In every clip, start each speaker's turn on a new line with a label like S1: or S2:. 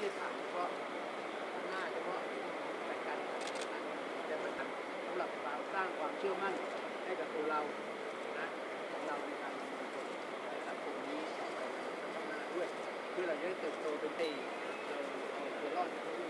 S1: ใช่ทำเฉพาะข้หน้าเฉพาะรายการจะมาทำสำหรับสร้างความเชื่อมั่นให้กับตัวเรานะของเราในการในสังคมนี้ต่อไป
S2: ข้างหน้า
S3: ด้
S1: วยคือเราจะเติบโตเป็นตีเราจะรอดจากที่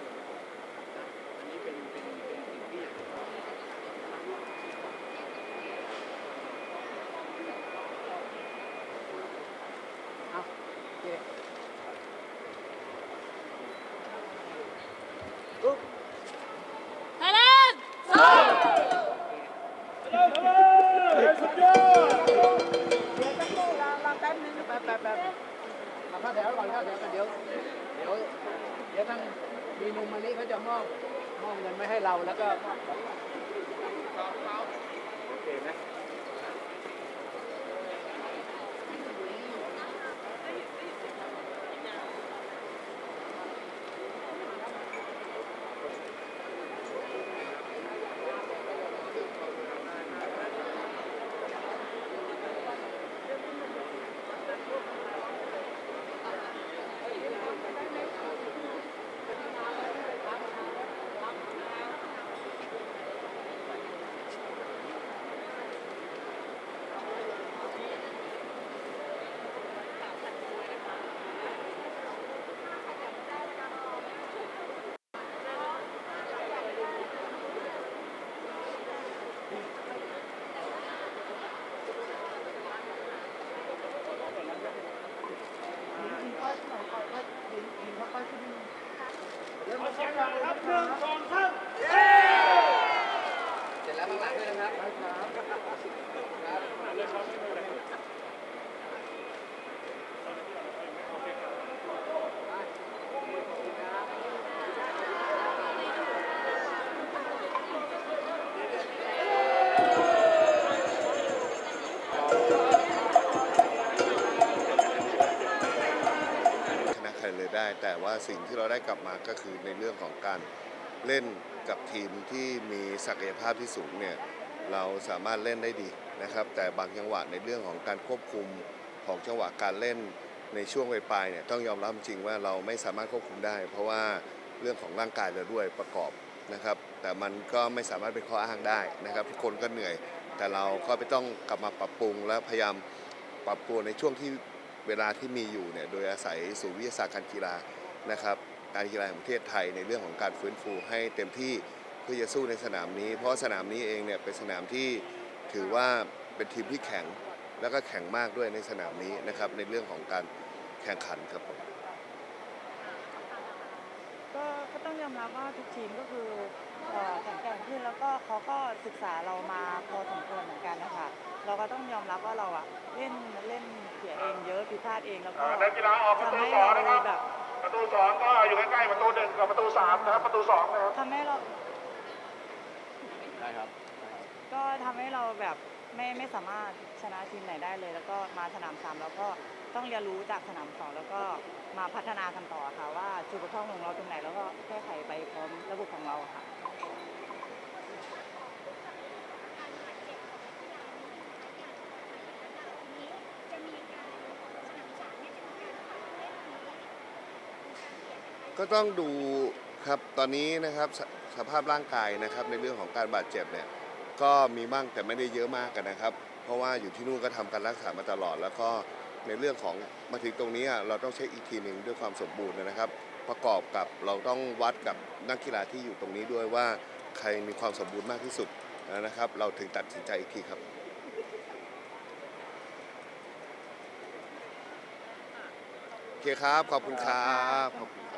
S1: มันนี้เขาจะมอบมอบเงินไว้ให้เราแล้วก็มอบของโอเคไหม
S3: มาเสียงดังครับหนึ่งสองสาม
S1: เสร็จแล้วข้างหลังด้วยนะครับครับ
S4: ชนะใครเลยได้ แต่ว่าสิ่งที่เราได้กลับมาก็คือในเรื่องของการเล่นกับทีมที่มีศักยภาพที่สูงเนี่ยเราสามารถเล่นได้ดีนะครับ แต่บางจังหวะในเรื่องของการควบคุมของจังหวะการเล่นในช่วงปลายๆเนี่ยต้องยอมรับจริงว่าเราไม่สามารถควบคุมได้ เพราะว่าเรื่องของร่างกายเราด้วยประกอบนะครับ แต่มันก็ไม่สามารถเป็นข้ออ้างได้นะครับทุกคนก็เหนื่อย แต่เราก็ไปต้องกลับมาปรับปรุงและพยายามปรับตัวในช่วงที่ เวลาที่มีอยู่เนี่ยโดยอาศัยศูนย์วิทยาศาสตร์การกีฬานะครับการกีฬาแห่งประเทศไทยในเรื่องของการฟื้นฟูให้เต็มที่เพื่อจะสู้ในสนามนี้ เพราะสนามนี้เองเนี่ยเป็นสนามที่ถือว่าเป็นทีมที่แข็งแล้วก็แข็งมากด้วยในสนามนี้นะครับในเรื่องของการแข่งขันครับผม
S2: ก็ก็ต้องยอมรับว่าทุกทีมก็คือเอ่อแข็งแกร่งขึ้นแล้วก็เขาก็ศึกษาเรามาพอสมควรเหมือนกันนะคะเราก็ต้องยอมรับว่าเราอะ ผิดพลาดเองแล้วก็
S3: นักกีฬาออกประ
S2: ทำ
S3: ตู
S2: ให้
S3: สอง
S2: เรา
S3: นะครับ
S2: แบบ
S3: ประตูสองก็อยู่ใกล้ๆประตูหนึ่งกับประตูสามนะครับประตูสองนะครับ
S2: ทำให้เรา
S1: ได้ครับ
S2: ก็ทำให้เราแบบไม่ไม่สามารถชนะทีมไหนได้เลย แล้วก็มาสนามสามแล้วก็ต้องเรียนรู้จากสนามสองแล้วก็มาพัฒนากันต่อค่ะว่าจุดบกพร่องของเราตรงไหนแล้วก็แก้ไขไปพร้อมระบบของเราค่ะ
S4: ก็ต้องดูครับตอนนี้นะครับสสภาพร่างกายนะครับในเรื่องของการบาดเจ็บเนี่ยก็มีบ้างแต่ไม่ได้เยอะมากกันนะครับ เพราะว่าอยู่ที่นู่นก็ทำการรักษามาตลอด แล้วก็ในเรื่องของมาถึงตรงนี้อะเราต้องเช็คอีกทีหนึ่งด้วยความสมบูรณ์นะครับ ประกอบกับเราต้องวัดกับนักกีฬาที่อยู่ตรงนี้ด้วยว่าใครมีความสมบูรณ์มากที่สุดนะครับ เราถึงตัดสินใจอีกทีครับ โอเคครับ ขอบคุณครับขอบคุณครับ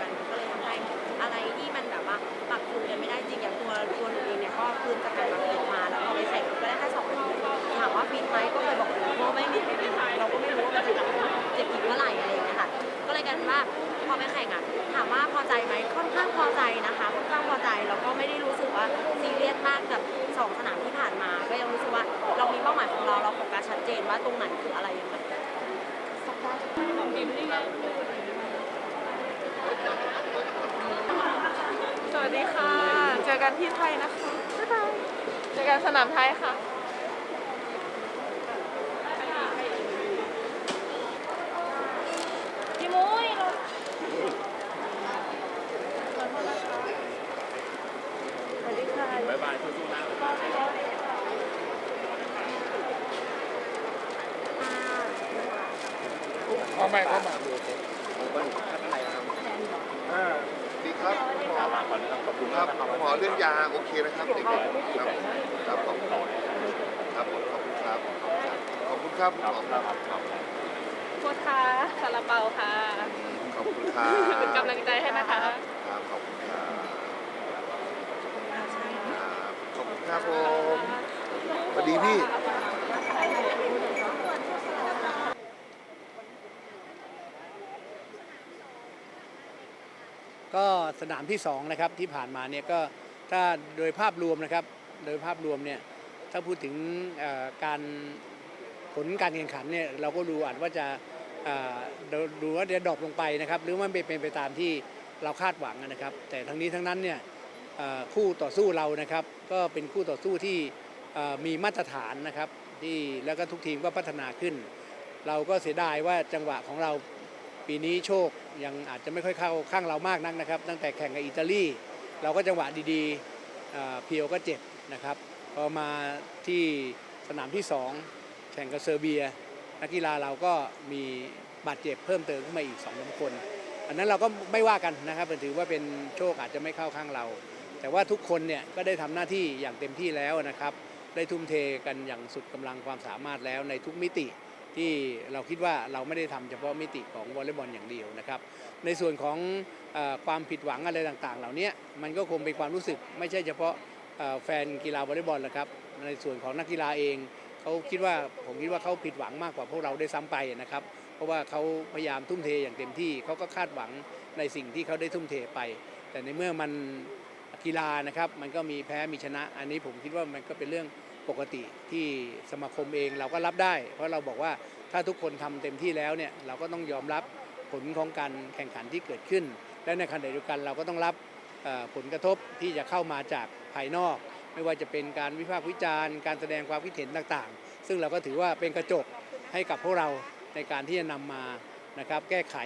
S5: กันก็เลยทำให้อะไรที่มันแบบว่าปรับจูนกันไม่ได้จริงอย่างตัวตัวหนูเองเนี่ยก็คืนจากการมาฝึกมาแล้วพอไปแข่งก็ได้แค่สองอาทิตย์ถามว่าฟิตไหมก็เคยบอกอยู่เพราะไม่มีเราก็ไม่รู้ว่ามันจะเจ็บอีกเมื่อไหร่อะไรอย่างเงี้ยค่ะก็เลยกลายเป็นว่าพอไปแข่งอะถามว่าพอใจไหมค่อนข้างพอใจนะคะค่อนข้างพอใจแล้วก็ไม่ได้รู้สึกว่าซีเรียสมากกับสองสนามที่ผ่านมา ก็ยังรู้สึกว่าเรามีเป้าหมายของเราเราโฟกัสชัดเจนว่าตรงไหนคืออะไรยังไง
S6: ส วัสดีค่ะ เจอกันที่ไทยนะคะ บ๊ายบาย เจอกันสนามไทยค่ะ
S1: บายสู้ๆนะเข้ามาเข้ามาอ่า
S4: ดี ครับคุณหมอขอบคุณครับคุณหมอเรื่องยาโอเคนะครับเด็กๆครับครับขอบคุณครับขอบคุณครับขอบคุณครับขอบคุณครับ
S6: โทษค่ะซาลาเปาค่ะ
S4: ขอบคุณครับ
S6: เป็นกำลังใจให้นะคะ
S4: ครับขอบคุณครับขอบคุณครับผมสวัสดีพี่
S1: ก็สนามที่2นะครับที่ผ่านมาเนี่ยก็ถ้าโดยภาพรวมนะครับ โดยภาพรวมเนี่ยถ้าพูดถึงการผลการแข่งขันเนี่ยเราก็ดูอาจว่าจะดูว่าจะดรอปลงไปนะครับ หรือว่าไม่เป็นไปตามที่เราคาดหวังนะครับ แต่ทั้งนี้ทั้งนั้นเนี่ยคู่ต่อสู้เรานะครับ ก็เป็นคู่ต่อสู้ที่มีมาตรฐานนะครับที่แล้วก็ทุกทีมก็พัฒนาขึ้น เราก็เสียดายว่าจังหวะของเรา ปีนี้โชคยังอาจจะไม่ค่อยเข้าข้างเรามากนักนะครับ ตั้งแต่แข่งกับอิตาลีเราก็จังหวะดีๆเพียวก็เจ็บนะครับพอมาที่สนามที่ 2 แข่งกับเซอร์เบีย นักกีฬาเราก็มีบาดเจ็บเพิ่มเติมขึ้นมาอีก2องสามคน อันนั้นเราก็ไม่ว่ากันนะครับถือว่าเป็นโชคอาจจะไม่เข้าข้างเรา แต่ว่าทุกคนเนี่ยก็ได้ทำหน้าที่อย่างเต็มที่แล้วนะครับ ได้ทุ่มเทกันอย่างสุดกำลังความสามารถแล้วในทุกมิติ ที่เราคิดว่าเราไม่ได้ทำเฉพาะมิติของวอลเลย์บอลอย่างเดียวนะครับ ในส่วนของอความผิดหวังอะไรต่างๆ เหล่านี้มันก็คงเป็นความรู้สึกไม่ใช่เฉพาะแฟนกีฬาวอลเลย์บอลนะครับ ในส่วนของนักกีฬาเองเขาคิดว่าผมคิดว่าเขาผิดหวังมากกว่าพวกเราได้ซ้ำไปนะครับ เพราะว่าเขาพยายามทุ่มเทอย่างเต็มที่เขาก็คาดหวังในสิ่งที่เขาได้ทุ่มเทไป แต่ในเมื่อมัน กีฬานะครับ มันก็มีแพ้มีชนะ อันนี้ผมคิดว่ามันก็เป็นเรื่องปกติที่สมาคมเองเราก็รับได้ เพราะเราบอกว่าถ้าทุกคนทำเต็มที่แล้วเนี่ยเราก็ต้องยอมรับผลของการแข่งขันที่เกิดขึ้น และในขณะเดียวกันเราก็ต้องรับผลกระทบที่จะเข้ามาจากภายนอก ไม่ว่าจะเป็นการวิพากษ์วิจารณ์ การแสดงความคิดเห็นต่างๆ ซึ่งเราก็ถือว่าเป็นกระจกให้กับพวกเราในการที่จะนำมานะครับแก้ไข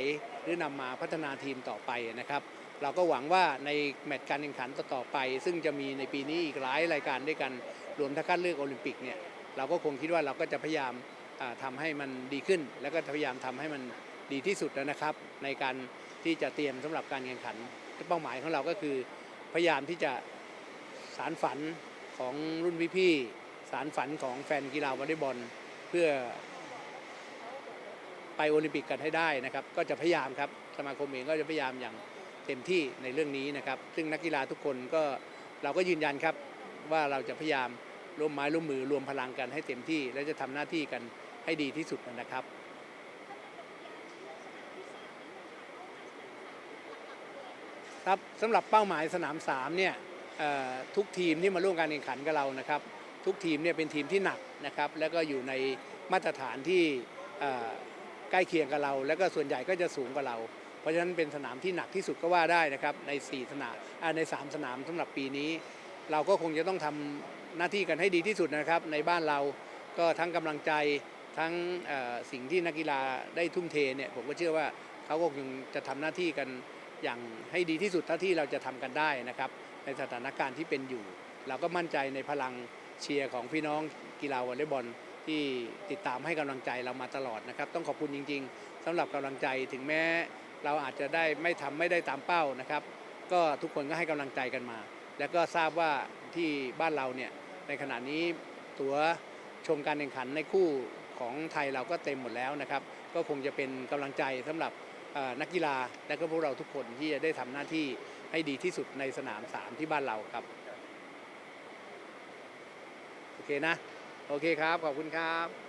S1: หรือนำมาพัฒนาทีมต่อไปนะครับ เราก็หวังว่าในแมตช์การแข่งขันต่อไป ซึ่งจะมีในปีนี้อีกหลายรายการด้วยกันรวมทั้งคัดเลือกโอลิมปิกเนี่ยเราก็คงคิดว่าเราก็จะพยายามทำาให้มันดีขึ้น แล้วก็พยายามทำให้มันดีที่สุดนะครับ ในการที่จะเตรียมสำหรับการแข่งขันเป้าหมายของเราก็คือพยายามที่จะสารฝันของรุ่นพี่ๆสารฝันของแฟนกีฬาวอลเลย์บอลเพื่อไปโอลิมปิกกันให้ได้นะครับ ก็จะพยายามครับสมาคมเองก็จะพยายามอย่าง เต็มที่ในเรื่องนี้นะครับ ซึ่งนักกีฬาทุกคนก็เราก็ยืนยันครับว่าเราจะพยายามร่วมไม้ร่วมมือรวมพลังกันให้เต็มที่ และจะทำหน้าที่กันให้ดีที่สุดนะครับครับสำหรับเป้าหมายสนาม3เนี่ยทุกทีมที่มาร่วมการแข่งขันกับเรานะครับ ทุกทีมเนี่ยเป็นทีมที่หนักนะครับ แล้วก็อยู่ในมาตรฐานที่ใกล้เคียงกับเรา แล้วก็ส่วนใหญ่ก็จะสูงกว่าเรา ราะฉะนั้นเป็นสนามที่หนักที่สุดก็ว่าได้นะครับใน 4 สนามอ่าใน 3 สนามสำหรับปีนี้ เราก็คงจะต้องทำหน้าที่กันให้ดีที่สุดนะครับ ในบ้านเราก็ทั้งกำลังใจทั้งสิ่งที่นักกีฬาได้ทุ่มเทเนี่ยผมก็เชื่อว่าเขาก็คงจะทำหน้าที่กันอย่างให้ดีที่สุดเท่าที่เราจะทำกันได้นะครับ ในสถานการณ์ที่เป็นอยู่ เราก็มั่นใจในพลังเชียร์ของพี่น้องกีฬาวอลเลย์บอลที่ติดตามให้กำลังใจเรามาตลอดนะครับ ต้องขอบคุณจริง ๆสำหรับกำลังใจถึงแม้ เราอาจจะได้ไม่ทำไม่ได้ตามเป้านะครับ ก็ทุกคนก็ให้กำลังใจกันมา แล้วก็ทราบว่าที่บ้านเราเนี่ยในขณะนี้ตั๋วชมการแข่งขันในคู่ของไทยเราก็เต็มหมดแล้วนะครับ ก็คงจะเป็นกำลังใจสำหรับนักกีฬาและก็พวกเราทุกคนที่จะได้ทำหน้าที่ให้ดีที่สุดในสนาม3ที่บ้านเราครับโอเคนะ โอเคครับ ขอบคุณครับ